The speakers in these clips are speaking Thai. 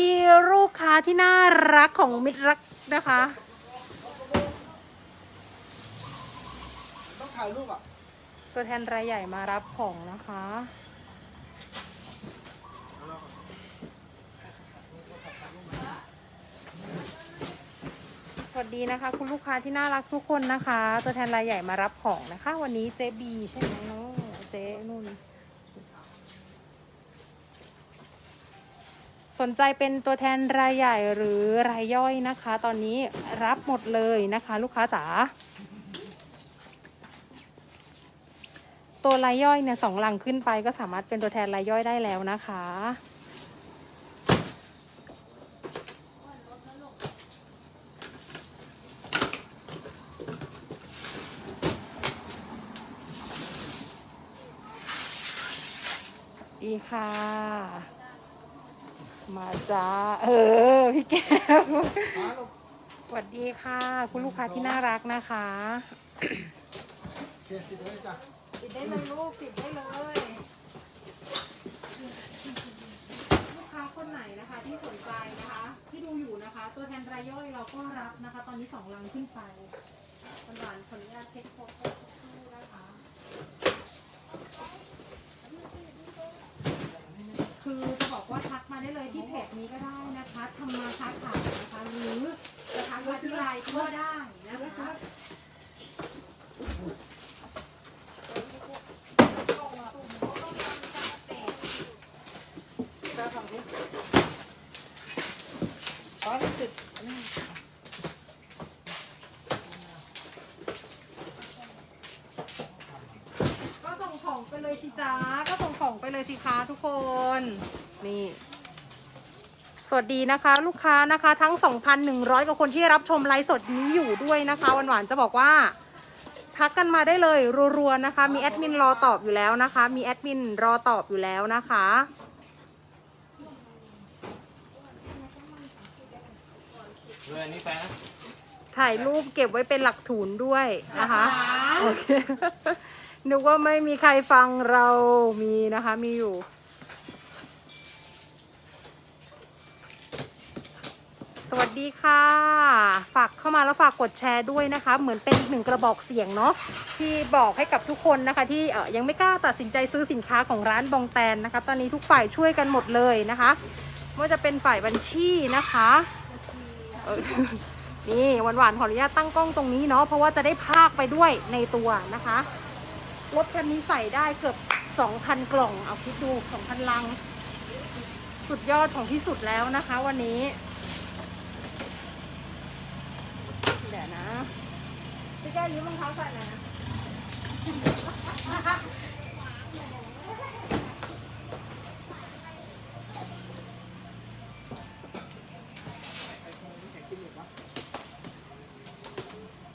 ดีลูกค้าที่น่ารักของมิตรรักนะคะ ต้องถ่ายรูปอะ ตัวแทนรายใหญ่มารับของนะคะ สวัสดีนะคะ คุณลูกค้าที่น่ารักทุกคนนะคะ ตัวแทนรายใหญ่มารับของนะคะ วันนี้เจบีใช่ไหมเนาะเจนุ่น ส นใจเป็นตัวแทนรายใหญ่หรือรายย่อยนะคะ ตอนนี้รับหมดเลยนะคะ ลูกค้าจ๋าตัวรายย่อยเนี่ยสองหลังขึ้นไปก็สามารถเป็นตัวแทนรายย่อยได้แล้วนะคะ ดีค่ะ มาจ้า เออ พี่แก้วมาลงสวัสดีค่ะ คุณลูกค้าที่น่ารักนะคะเขียนติดไว้จ้ะปิดได้เลยลูกปิดได้เลย ลูกค้าคนไหนนะคะที่สนใจนะคะ ที่ดูอยู่นะคะ ตัวแทนรายย่อยเราก็รับนะคะ ตอนนี้สองลังขึ้นไปวันหวานขออนุญาตเช็คโฟโต้สักครู่นะคะ คือจะบอกว่าทักมาได้เลยที่เพจนี้ก็ได้นะคะทำมาค้าขายนะคะ หรือจะทักมา ที่ไลน์ก็ได้นะคะ จ้าฝั่งนี้อ๋อนี่ติดอันนี้ ก็ส่งของไปเลยสิจ้า ก็ส่งของไปเลยสิคะทุกคน นี่ ส วัสดีนะคะ ลูกค้านะคะ ทั้ง 2,100กว่าคนที่รับชมไลฟ์สดนี้อยู่ด้วยนะคะหวานๆจะบอกว่า ทักกันมาได้เลยรัวๆนะคะ มีแอดมินรอตอบอยู่แล้วนะคะ มีแอดมินรอตอบอยู่แล้วนะคะเรืออันนี้แฟนนะถ่ายรูปเก็บไว้เป็นหลักฐานด้วยนะคะโอเคนึกว่าไม่มีใครฟังเรามีนะคะ มีอยู่ วัสดีค่ะ ฝากเข้ามาแล้วฝากกดแชร์ด้วยนะคะ เหมือนเป็นอีกหนึ่งกระบอกเสียงเนาะที่บอกให้กับทุกคนนะคะ ที่เออยังไม่กล้าตัดสินใจซื้อสินค้าของร้านบองแตนนะคะ ตอนนี้ทุกฝ่ายช่วยกันหมดเลยนะคะไม่ว่าจะเป็นฝ่ายบัญชีนะคะนี่หวานๆขออนุญาตตั้งกล้องตรงนี้เนาะเพราะว่าจะได้พากไปด้วยในตัวนะคะรถคันนี้ใส่ได้เกือบ 2,000 กล่อง เอาคิดดู 2,000 ลัง สุดยอดของที่สุดแล้วนะคะวันนี้ เดี๋ยวนะพี่แก้วยืมรองเท้าใส่หน่อยนะ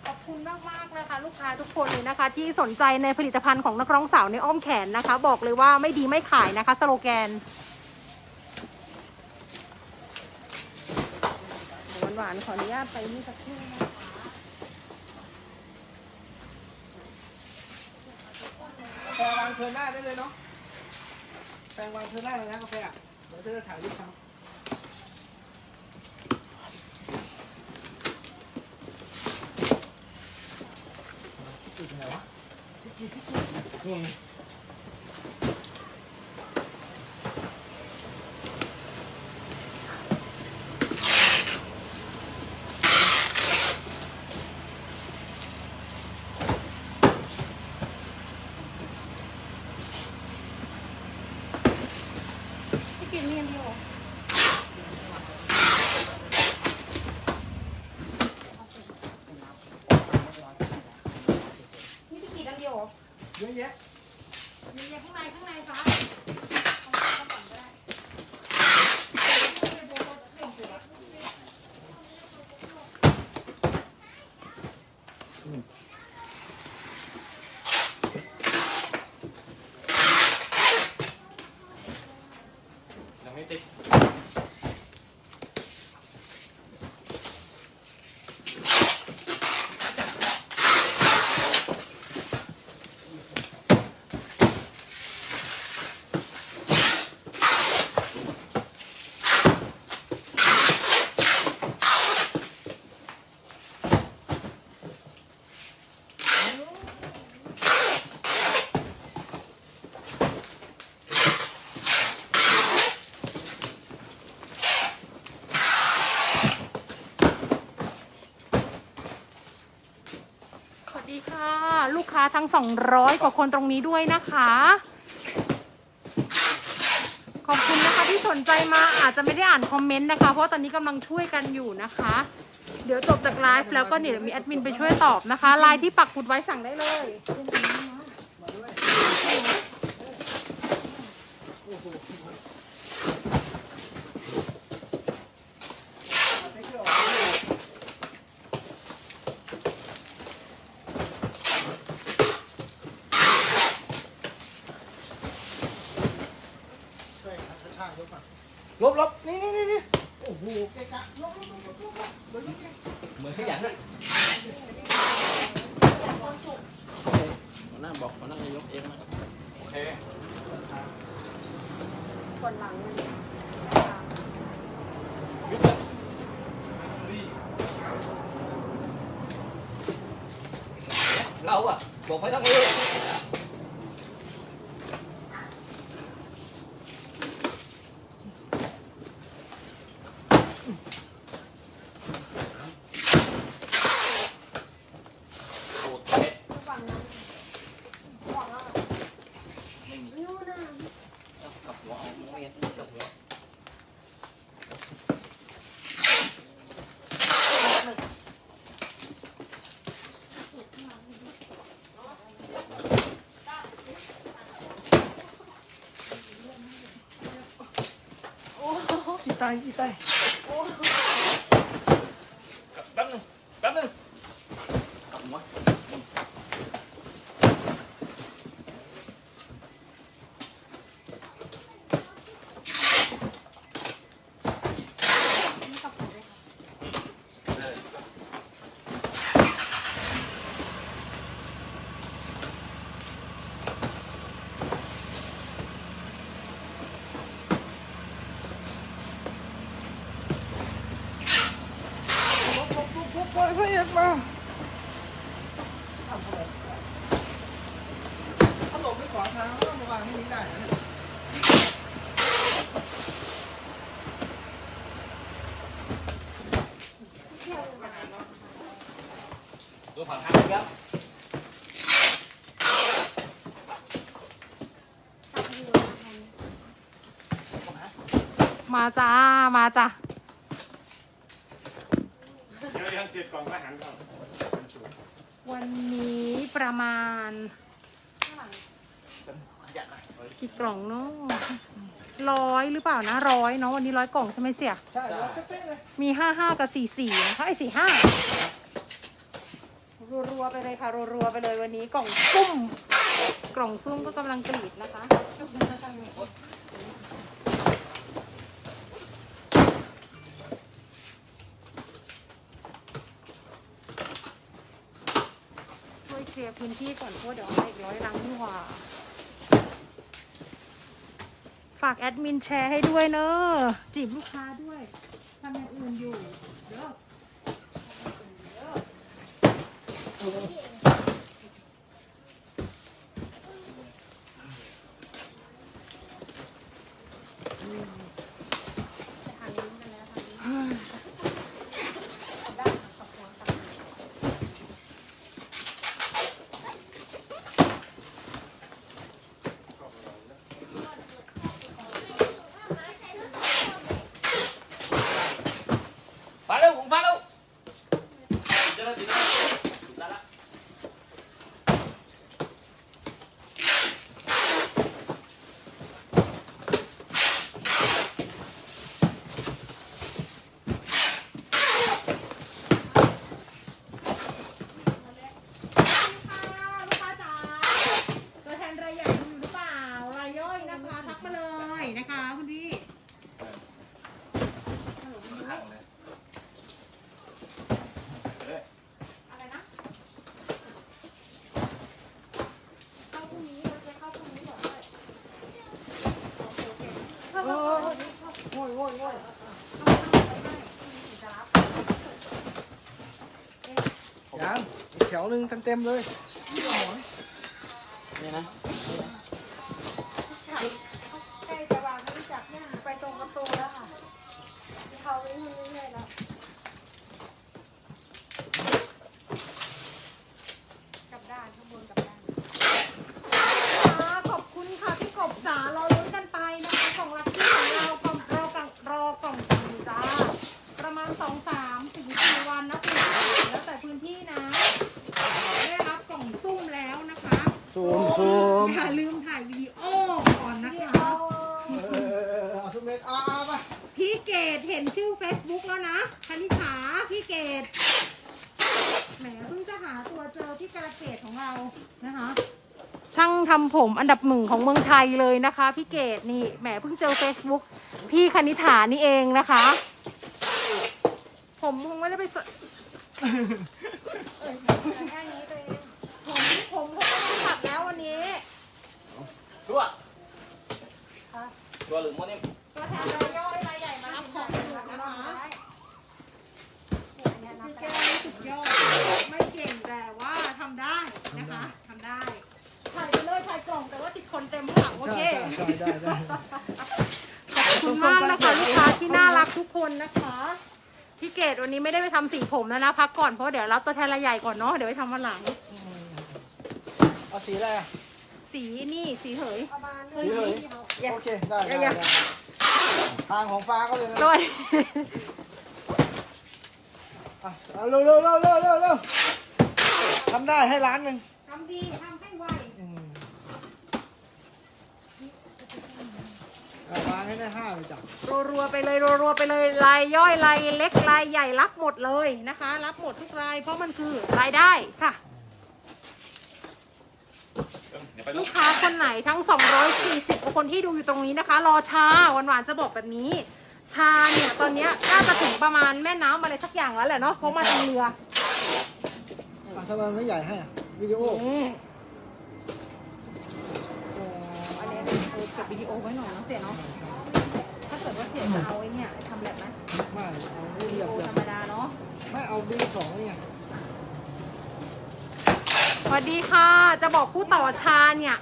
ขอบคุณมากมากๆนะคะลูกค้าทุกคนเลยนะคะ ที่สนใจในผลิตภัณฑ์ของนักร้องสาวในอ้อมแขนนะคะ บอกเลยว่าไม่ดีไม่ขายนะคะ สโลแกนเดี๋ยวหวานๆขออนุญาตไปนี่สักครู่นะคะ แปรงวาง เทิร์นหน้าได้เลยเนาะแปลงวางเทิร์นหน้าเลยนะกาแฟอะเดี๋ยวเธอจะถ่ายรูปทำติดไหนวะที่กี่ที่ที่ ลูกค้าทั้ง 200 กว่าคนตรงนี้ด้วยนะคะ ขอบคุณนะคะที่สนใจมาอาจจะไม่ได้อ่านคอมเมนต์นะคะ เพราะตอนนี้กำลังช่วยกันอยู่นะคะ เดี๋ยวจบจากไลฟ์แล้วก็เดี๋ยวมีแอดมินไปช่วยตอบนะคะไลน์ที่ปักหุดไว้สั่งได้เลยมาด้วยโอ้โหเอาให้เชื่อออกมาดูช่วยหาช่างๆ ยกมาลบลบนี่นี่นี่นี่โอ้โหเกะกะลบลบลบลบลบลบเดี๋ยวยกเองเหมือนขยันอะหัวหน้าบอกหัวหน้าจะยกเองนะโอเคคนหลังยึดเลยเราอะบอกไม่ต้องรู้ โอเคไม่มีเอากับหัวเอาไม่งั้นกับหัว กี่ตายกี่ตาย แป๊บนึงแป๊บนึงกับหัว ปุ๊บปุ๊บปุ๊บปุ๊บปล่อยพระเอก มาทำอะไรถ้าหลบไปขวางทางก็มาวางที่นี้ได้นะเนี่ยตัวฝั่งข้างครับมาจ้า มาจ้า เดี๋ยว ยังเสร็จกล่องอาหารก่อนวันนี้ประมาณกี่กล่องเนาะร้อยหรือเปล่านะร้อยเนาะวันนี้ร้อยกล่องใช่ไหมเสียใช่แล้วเป๊ะๆเลยมีห้าห้ากับสี่สี่นะคะไอ้สี่ห้ารัวๆไปเลยค่ะรัวๆไปเลยวันนี้กล่องซุ่ม กล่องซุ่มก็กำลังกรีดนะคะ ช่วยเค ลียร์พื้นที่ก่อนเพราะเดี๋ยวเอาอีกร้อยรังนี่หว่า ฝากแอดมินแชร์ให้ด้วยเนอะจีบลูกค้าด้วยทำอย่างอื่นอยู่เด้อ ฟ้าเร็วผมฟ้าเร็วเจอแล้วเจอแล้วได้ละ ลูกค้าจ๋าตัวแทนรายใหญ่อยู่หรือเปล่ารายย่อยนะคะทักมาเลยนะคะคุณพี่ ข้างเลย อะไรนะเข้าพรุ่งนี้เราจะเข้าพรุ่งนี้ก่อนด้วยโอเคโอเคเข้าเข้าเข้าวันนี้เข้า โง่ยโง่ยโง่ย จะรับ ยัง อีกแถวหนึ่งเต็มๆเลยนี่ก็หมอน นี่นะ ใกล้จะวางไม่รู้จักเนี่ยไปตรงประตูแล้วค่ะเขาวิ่งมาเรื่อยๆแล้ว กลับ องสามถึงสี่วันนะคุณแล้วแต่พื้นที่นะ ได้รับกล่องซุ่มแล้วนะคะ ซูมซูม อย่าลืมถ่ายวิดีโอก่อนนะคะ เออเออเออเอาทุกเม็ดเอาเอาไป พี่เกดเห็นชื่อ Facebook แล้วนะคณิษฐาพี่เกดแหมเพิ่งจะหาตัวเจอพี่กระเกดของเรานะคะ ช่างทำ ผมอันดับหนึ่งของเมืองไทยเลยนะคะ พี่เกดนี่แหมเพิ่งเจอ Facebook พี่คณิษฐานี่เองนะคะ ผมคงไม่ได้ไปสเออแค่นี้ตัวเอง ผมผมคงไม่ได้ตัดแล้ววันนี้ ชัวร์ชัวร์หรือโมเนม ตัวแทนรายย่อยรายใหญ่มารับของอยู่นะคะพี่แก้วนี่สุดยอดไม่เก่งแต่ว่าทำได้นะคะทำได้ถ่ายไปเลยถ่ายกล่องแต่ว่าติดคนเต็มข้างหลังโอ ใช่ เค ใช่ใช่ได้ได้ ขอบคุณมากนะคะลูกค้าที่น่ารักทุกคนนะคะ พี่เกดวันนี้ไม่ได้ไป ทำสีผมแล้วนะพักก่อนเพราะเดี๋ยวรับตัวแทนรายใหญ่ก่อนเนาะเดี๋ยวไปทำวันหลัง เอาสีอะไรอะสีนี่สีเหยประมาณสีเหยโอเคได้ได้อย่าได้ทางของฟ้าเขาเลยนะด้วย อะเอาเร็วเร็วเร็วเร็วเร็วเร็วทำได้ให้ล้านหนึ่ง ทำดี ทำให้ไว อืมเอา วางให้ได้ห้าเลยจ้ะรัวๆไปเลยรัวๆไปเลยลายย่อยลายเล็กลายใหญ่รับหมดเลยนะคะ รับหมดทุกรายเพราะมันคือรายได้ค่ะ เดี๋ยวไปลูลูกกค้าคนไหนทั้ง 240กว่าคนที่ดูอยู่ตรงนี้นะคะ รอชาหวานๆจะบอกแบบนี้ ชาเนี่ยตอนเนี้ยน่าจะถึงประมาณแม่น้ำอะไรสักอย่างแล้วแหละเนาะเพราะมาทางเรืออะทำไมไม่ใหญ่ให้อะวิดีโอนี่อันนี้เออเก็บวิดีโอไว้หน่อยเนาะเสียเนาะ ถ้าเกิดว่าเสียจะเอาไอ้เนี่ยทำแบบไหมไม่เอาไม่วิเรีดียบโอเลยธรรมดาเนาะ ไม่เอาบีสองเนี่ยสวัสดีค่ะ จะบอกผู้ต่อชาเนี่ย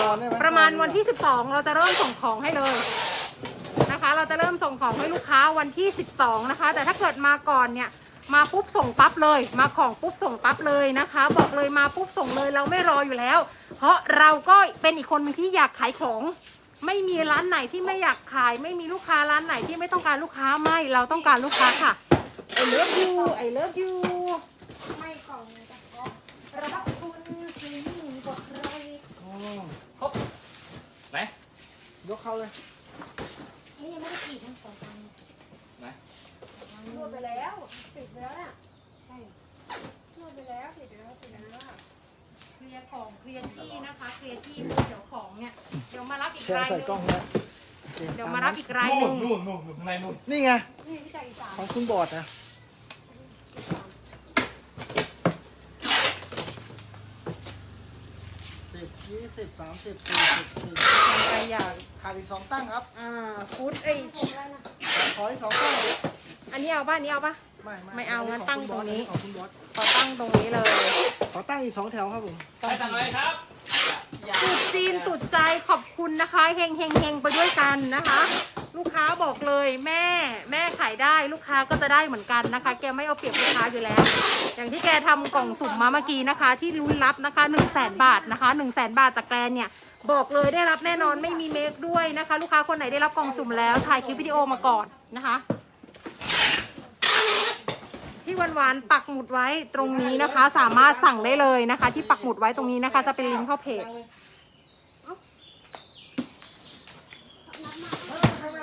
รอได้ไหมประมาณวันที่ 12 เราจะเริ่มส่งของให้เลยนะคะ เราจะเริ่มส่งของให้ลูกค้าวันที่ 12 นะคะ แต่ถ้าเกิดมาก่อนเนี่ยมาปุ๊บส่งปั๊บเลย มาของปุ๊บส่งปั๊บเลยนะคะ บอกเลยมาปุ๊บส่งเลยเราไม่รออยู่แล้ว เพราะเราก็เป็นอีกคนหนึงที่อยากขายของ ไม่มีร้านไหนที่ไม่อยากขาย ไม่มีลูกค้าร้านไหนที่ไม่ต้องการลูกค้าไม่ เราต้องการลูกค้าค่ะ I love you I love you ไม่กล่องเลยจ้ะรับคุณซื้อหนึ่งกดเลยอ๋อครบไหนยกเข้าเลยนี่ยังไม่ได้กรีดทั้งสองครั้งไหนนวดไปแล้วปิดไปแล้วน่ะใช่นวดไปแล้วปิดไปแล้วปิดไปแล้ว เคลียร์ของเคลียร์ที่นะคะเคลียร์ที่เดี๋ยวของเนี่ยเดี๋ยวมารับอีกแชร์รายหใส่นึงกล้องแล้วโอคเดี๋ยวมารับอีกรายหนึ่งนู่นนู่นนู่นข้างในนู่นนี่ไง นี่พี่จ่ายอีกสามของคุณบอดนะสิบยี่สิบสามสิบสี่สิบสี่ใครอยากขาดอีกสองตั้งครับ อ่าฟูดเอ้ยผมแล้วนะขออีกสองตั้ง อันนี้เอาป่ะอันนี้เอาป่ะ ไม่ไม่เอางั้นตั้งตรงนี้ ของคุณบอสขอ ตั้งตรงนี้เลยขอตั้งอีกสองแถวครับผมใครสั่งอะไรครับสุดจีนสุดใจขอบคุณนะคะเฮงเฮงเฮงไปด้วยกันนะคะ ลูกค้าบอกเลยแม่ แม่ขายได้ลูกค้าก็จะได้เหมือนกันนะคะ แกไม่เอาเปรียบลูกค้าอยู่แล้ว อย่างที่แกทำกล่องสุ่มมาเมื่อกี้นะคะ ที่ลุ้นรับนะคะ1 0 0 0 0แบาทนะคะ1 0 0 0 0แบาทจากแกรนเนี่ยบอกเลยได้รับแน่นอนไม่มีเมคด้วยนะคะ ลูกค้าคนไหนได้รับกล่องสุ่มแล้วถ่ายคลิปวิดีโอมาก่อนนะคะ ที่หวานๆปักหมุดไว้ตรงนี้นะคะ สามารถสั่งได้เลยนะคะ ที่ปักหมุดไว้ตรงนี้นะคะ จะเป็นลิงก์เข้าเพจข้างหน้าไม่ได้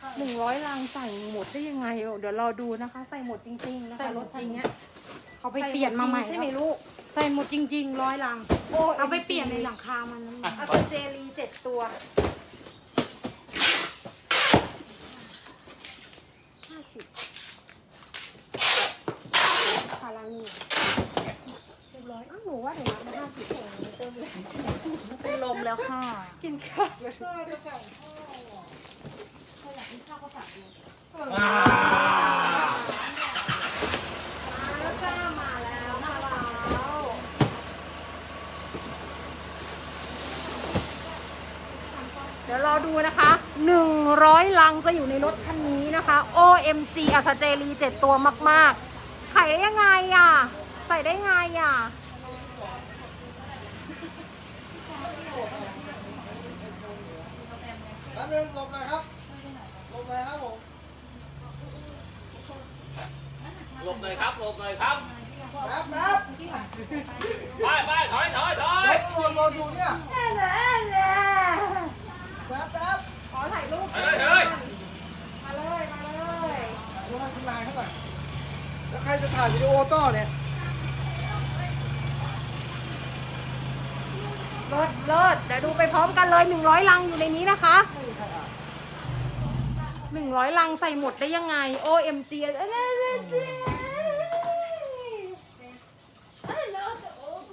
ครับหนึ่งร้อยลังใส่หมดได้ยังไงเดี๋ยวรอดูนะคะ ใส่หมดจริงๆนะคะ รถคันเนี้ยเขาไปเปลี่ยนมาใหม่ใช่ไหมลูกใส่หมดจริงๆร้อยลังโอ้เอาไปเปลี่ยนในหลังคามันอะเอาก่เป็อนนเจลีเจ็ดตัวห้าสิบคาลังนี่เรียบร้อยอ้าวหนูว่าเดี๋ยวรับมาห้าสิบเองเติมเลยเป็นลมแล้วค่ะ กินข้าวเลยใช่จะสั่งอ่าแล้วจ้ามาแล้วมาแล้วเดี๋ยวรอดูนะคะ100 ลังจะอยู่ในรถคันนี้นะคะ OMG อัสเจลีเจ็ดตัวมากๆขาย ได้ยังไงอะ ใส่ได้ไงอะอันหนึ่งหลบหน่อยครับหลบหน่อยครับผมหลบหน่อยครับหลบหน่อยครับ แป๊บแป๊บไปไปถอยถอยถอรยถโดนโดนอยู่เนี่ยแน่แน่แน่แป๊บแป๊บ ขอถ่ายรูป ไปเลยเฮ้ย มาเลย มาเลย ดูให้คุณนายเขาหน่อย แล้วใครจะถ่ายวิดีโอต่อเนี่ยเลิศเลิศเดี๋ยวดูไปพร้อมกันเลย 100 ลังอยู่ในนี้นะคะ 100 ลังใส่หมดได้ยังไง OMG เอ้ยเอ้ยเอ้ยเอ้ยเอ้ยเลิศโอ้โห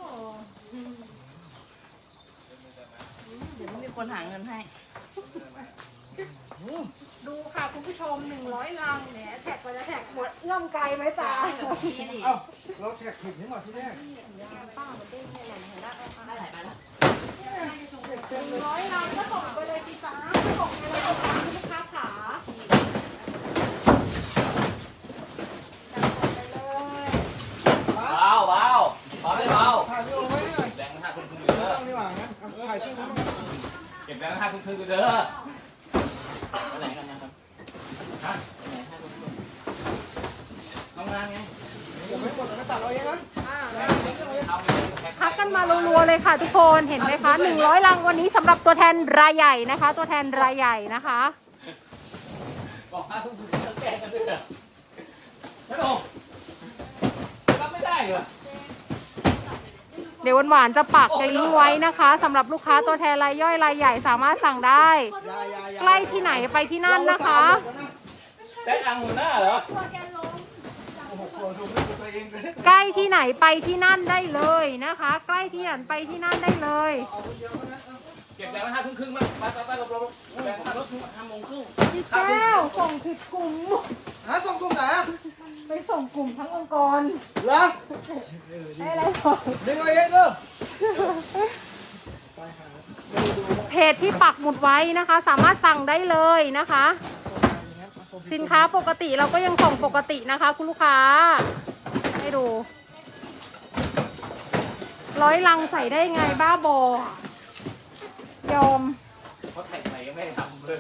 เดี๋ยวมีคนหาเงินให้ ดู ค่ะคุณผู้ชม100ลังแหมแท็กไปจะแท็กหมดเอื้อมไกลไหมตาเอ้าเราแท็กผิดนี่หว่าที่แรกป้ามันเด้งเนี่ยเห็นแล้วเอาอะไรไปแล้วเต็มเต็มเลยร้อยลังก็ส่งไปเลยสิจ้าไม่ส่งไปเลยจ้าคุณลูกค้าขาจับไปเลยเบาเบาเบาได้เบาถ่ายวิดีโอไว้หน่อยแรงห้าทุ่มครึ่งอยู่ไม่เด้อต้องดีกว่างั้นเอาถ่ายที่นู้นเก็บแรงห้าทุ่มครึ่งอยู่เด้อไปไหนกันนะ ทุ่มครึ่งทำงานไงเดี๋ยวไม่หมดแล้วก็ตัดเอาเองนะทำเลยแพ็คทักกันมารัวๆเลยค่ะทุกคนเห็นไหมคะ100ลังวันนี้สำหรับตัวแทนรายใหญ่นะคะ ตัวแทนรายใหญ่นะคะบอกห้าทุ่มครึ่งจะแก้กันด้วยเหรอไม่ลงรับไม่ได้เหรอเดี๋ยวหวานๆจะปักลิงก์ไว้นะคะสำหรับลูกค้าตัวแทนรายย่อยรายใหญ่สามารถสั่งได้ยายายาใกล้ที่ไหนไปที่นั่นนะคะ ได้อังหัวหน้าเหรอตัวแกล้มโอ้โหกลัวดูไม่ดูตัวเองเลยใกล้ที่ไหนไปที่นั่นได้เลยนะคะ ใกล้ที่ไหนไปที่นั่นได้เลยเอาคนเดียวเท่านั้นเอาเก็บแรงห้าทุ่มครึ่งมั้งไปไปไปหลบหลบแรงห้าทุ่มครึ่งห้าโมงครึ่งพี่แก้วส่งผิดกลุ่มหาส่งกลุ่มไหนอะไปส่งกลุ่มทั้งองค์กรเหรอได้อะไรก่อนดึงเอาเองเด้อไปหาไม่ได้ดูเพจที่ปักหมุดไว้นะคะ สามารถสั่งได้เลยนะคะ สินค้าปกติเราก็ยังส่งปกตินะคะ คุณลูกค้า ให้ดู ร้อยลังใส่ได้ไงบ้าบอยอมเขาแท็กไหนยังไม่ได้ทำเลย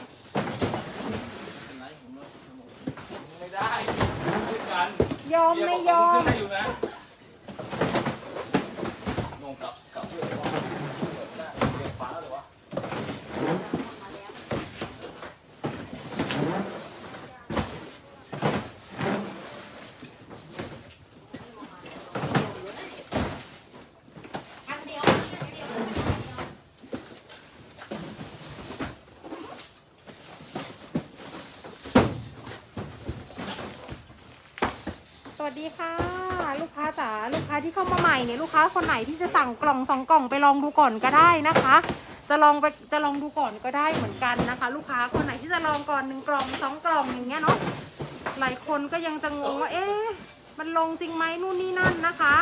เป็นไรผมเลยไม่ได้ด้วยกันยอมไม่ยอมขึ้นได้อยู่นะลงกับกับเพื่อนว่าเปิดหน้าเรียงฟ้าเลยวะ อันเดียวอันเดียว ส วัสดีค่ะ ลูกค้าจ๋าลูกค้าที่เข้ามาใหม่เนี่ยลูกค้าคนไหนที่จะสั่งกล่องสองกล่องไปลองดูก่อนก็ได้นะคะ จะลองไปจะลองดูก่อนก็ได้เหมือนกันนะคะ ลูกค้าคนไหนที่จะลองก่อนหนึ่งกล่องสองกล่องอย่างเงี้ยเนาะหลายคนก็ยังจะงงว่าเอ๊ะมันลงจริงไหมนู่นนี่นั่นนะคะ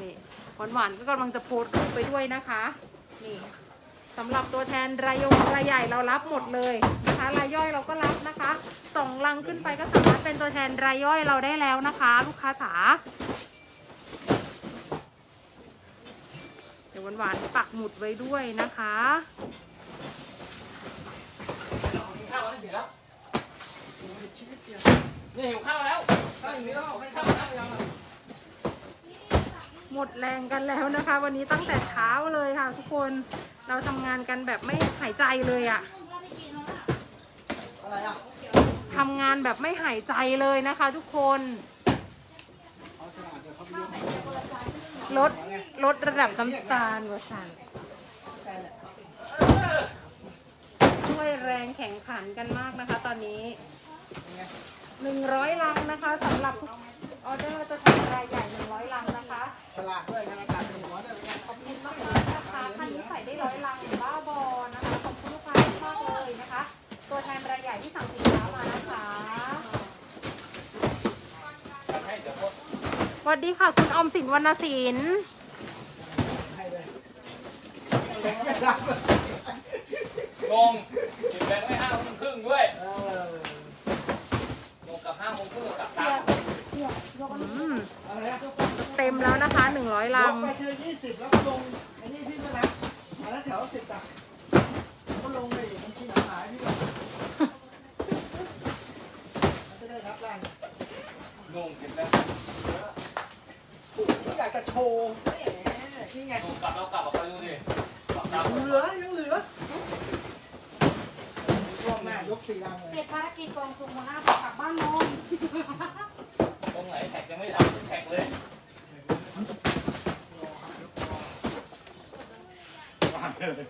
นี่หวานๆก็กำลังจะโพสต์ไปด้วยนะคะนี่ สำหรับตัวแทนรายยงรายใหญ่เรารับหมดเลยนะคะรายย่อยเราก็รับนะคะสองลังขึ้นไปก็สามารถเป็นตัวแทนรายย่อยเราได้แล้วนะคะ ลูกค้าจ๋าเดี๋ยวหวานๆปักหมุดไว้ด้วยนะคะหิวข้าวแล้วหิวแล้วนี่หิวข้าวแล้วถ้าอย่างนี้แล้วให้ทำได้ยังอะหมดแรงกันแล้วนะคะ วันนี้ตั้งแต่เช้าเลยค่ะทุกคน เราทำงานกันแบบไม่หายใจเลยอะอะไรอะทำงานแบบไม่หายใจเลยนะคะ ทุกคนเอาฉลากเดี๋ยวเขาไปดูใหม่ลดลดระดับน้ำตาลวะสันใจแหละช่วยแรงแข่งขันกันมากนะคะ ตอนนี้ เป็นไงหนึ่งร้อยลังนะคะสำหรับทุกออเดอร์จะทำรายใหญ่หนึ่งร้อยลังนะคะ ฉลากด้วยงานอากาศเป็นหัวด้วยเป็นไง ดีค่ะ คุณอมสินวรรณศิลป์ลงจิบแบงค์ไว้ห้าโมงครึ่งด้วยลงกับห้าโมงครึ่งกับสามอืมเต็มแล้วนะคะหนึ่งร้อยลัง ไปเชิญยี่สิบแล้วก็ลงไอ้นี่พี่มานะอันนั้วแถวสิบอะก็ลงเลยมันชินหายพี่ก่อนมันจะได้รับแรง ลงจิบแบงค์ หมนี่ไงกลับเรากลับออกไปดูดิกลับดาวเหลือยังเหลือช่วงหน้ายกสี่ลังเลเสร็จภารกิจกองทุนหัวหน้ากลับบ้านนอน ตรงไหนแท็กยังไม่ทำแท็กเลย ว่างเลย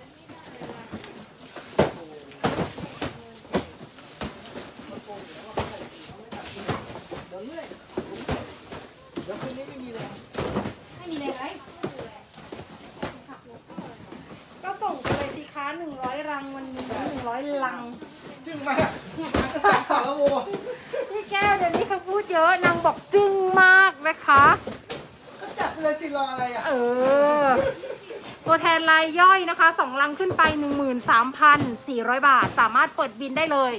เดี๋ยวเรื่อยเดี๋ยวคืนนี้ไม่มีแรง ไม่มีเลยไร ก็ส่งไปเลยสิคะหนึ่งร้อยรังวันนี้หนึ่งร้อยลัง จึงมากจับสารโว พี่แก้วเดี๋ยวนี้เขาพูดเยอะนางบอกจึ้งมากนะคะ ก็จัดไปเลยสิร อะไรอะ เออ ตัวแทนรายย่อยนะคะสองลังขึ้นไป 13,400 บาท สามารถเปิดบินได้เลย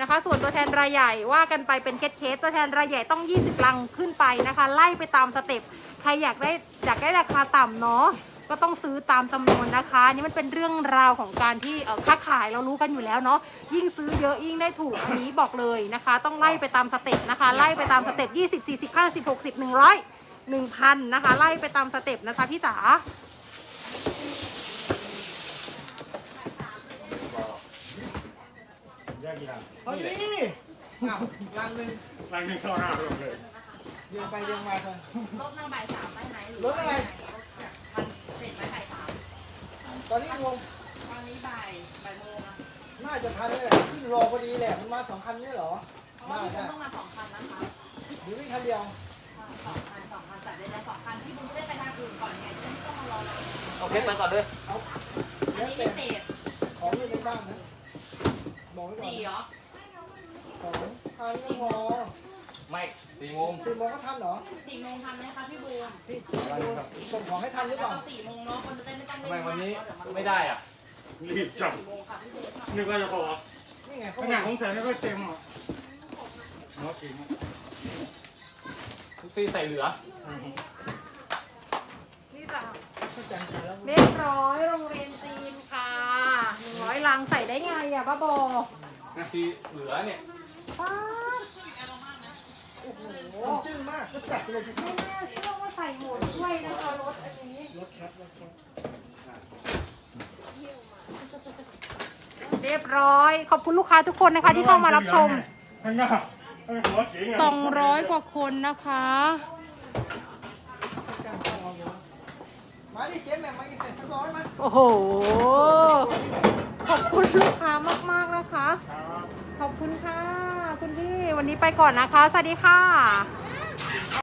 นะคะ ส่วนตัวแทนรายใหญ่ว่ากันไปเป็นเคสเคสตัวแทนรายใหญ่ต้อง 20 ลังขึ้นไปนะคะ ไล่ไปตามสเต็ปใครอยากได้อยากได้ราคาต่ำเนาะก็ต้องซื้อตามจำนวนนะคะนี่มันเป็นเรื่องราวของการที่เอ่อค้าขายเรารู้กันอยู่แล้วเนาะยิ่งซื้อเยอะยิ่งได้ถูกอันนี้บอกเลยนะคะ ต้องไล่ไปตามสเต็ปนะคะ ไล่ไปตามสเต็ป20 40 50 60 100 1,000นะคะ ไล่ไปตามสเต็ปนะคะพี่จ๋าแยกกี่ลังพอดีอ้าวลังหนึ่งลังหนึ่งเข้าห้าลงเลยเรียงไปเรียงมาเถอะรถมาบ่ายสามไปไหนรถอะไรมันเสร็จไปบ่ายสามตอนนี้งงตอนนี้บ่ายบ่ายโมงอะน่าจะทันเลยแหละขึ้นรอพอดีแหละมันมาสองคันนี่เหรอเพราะว่าต้องมาสองคันนะคะหรือวิ่งคันเดียว สองคันสองคันแต่ไปก่อนเอาเพชรไปก่อนเลยเอาอันแล้วนี้แต่พิเศษของอยู่ในบ้านนะบอกไว้ก่อนสี่เหรอสองคันก็พอไม่สี่โมงสี่โมงก็ทันเหรอสี่โมงทันไหมคะพี่บุญพี่บูมส่งของให้ทันหรือเปล่าสี่โมงเนาะคนจะได้ไม่ต้องทำไมวันนี้ไม่ได้อะรีบจับสี่โมงนึกว่าจะพอนี่ไงขนาดของแสนไม่ค่อยเต็มอะ ทุกซีใส่เหลือ นี่จ้ะชัดจังเสร็จแล้วเรียบร้อยโรงเรียนจีนค่ะหนึ่งร้อยลังใส่ได้ไงอะบ้าบอที่เหลือเนี่ยป้าโอ้โหจึ้งมากก็จัดไปเลยสิไม่น่าเชื่อว่าใส่หมดด้วยนะคะรถอันนี้ รถแคปรถแคปเรียบร้อย ขอบคุณลูกค้าทุกคนนะคะที่เข้ามารับชม ข้างหน้า ไอ้หัวเก๋งะ200กว่าคนนะคะจ้างของเราอยู่มาดิเจ๊แม่มาอีกเสร็จทั้งร้อยมาโอ้โห ขอบคุณลูกค้ามาก ๆ นะคะครับขอบคุณค่ะ คุณพี่ วันนี้ไปก่อนนะคะ สวัสดีค่ะ